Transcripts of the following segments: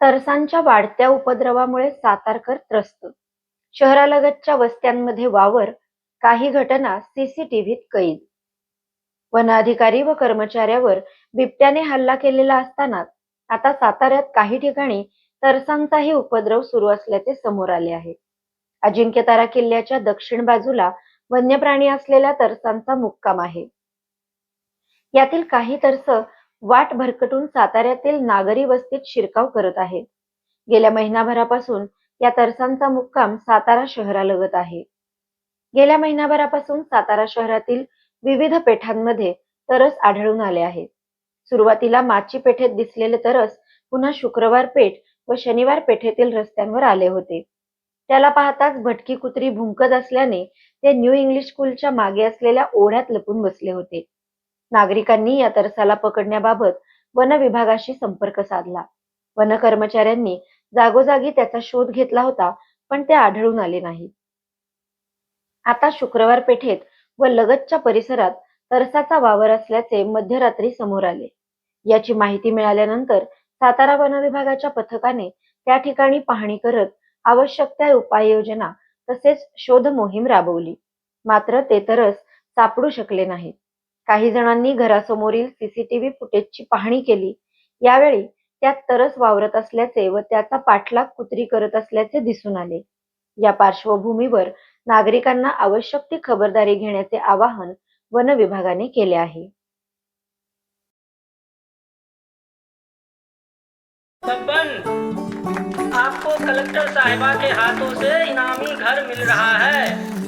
तरसांच्या वाढत्या उपद्रवामुळे सातारकर त्रस्त. शहरालगतच्या वस्त्यांमध्ये वावर काही घटना सीसीटीव्हीत कैद. वन अधिकारी व कर्मचाऱ्यावर बिबट्याने हल्ला केलेला असताना आता साताऱ्यात काही ठिकाणी तरसांचाही उपद्रव सुरू असल्याचे समोर आले आहे. अजिंक्यतारा किल्ल्याच्या दक्षिण बाजूला वन्य प्राणी असलेल्या तरसांचा मुक्काम आहे. यातील काही तरस वाट भरकटून साताऱ्यातील नागरी वस्तीत शिरकाव करत आहेत गेल्या महिनाभरापासून या तरसांचा मुक्काम सातारा शहरालगत आहे. गेल्या महिनाभरापासून सातारा शहरातील विविध पेठांमध्ये तरस आढळून आले आहेत सुरुवातीला माची पेठेत दिसलेले तरस पुन्हा शुक्रवार पेठ व शनिवार पेठेतील रस्त्यांवर आले होते. त्याला पाहताच भटकी कुत्री भुंकत असल्याने ते न्यू इंग्लिश स्कूलच्या मागे असलेल्या ओढ्यात लपून बसले होते. नागरिकांनी या तरसाला पकडण्याबाबत वन विभागाशी संपर्क साधला. वन कर्मचाऱ्यांनी जागोजागी त्याचा शोध घेतला होता पण ते आढळून आले नाही. आता शुक्रवार पेठेत व लगतच्या परिसरात तरसाचा वावर असल्याचे मध्यरात्री समोर आले. याची माहिती मिळाल्यानंतर सातारा वन विभागाच्या पथकाने त्या ठिकाणी पाहणी करत आवश्यक त्या उपाययोजना तसेच शोध मोहीम राबवली. मात्र ते तरस सापडू शकले नाहीत. काही जणांनी घरासमोरील सीसीटीव्ही फुटेजची पाहणी केली. यावेळी त्यात तरस वावरत असल्याचे व त्याचा पाठलाग कुत्री करत असल्याचे दिसून आले. या पार्श्वभूमीवर नागरिकांना आवश्यक ती खबरदारी घेण्याचे आवाहन वन विभागाने केले आहे. आपको कलेक्टर साहिबा के हाथों से इनामी घर मिल रहा है।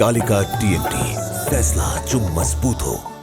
कालिका टीएमटी फैसला जो मजबूत हो।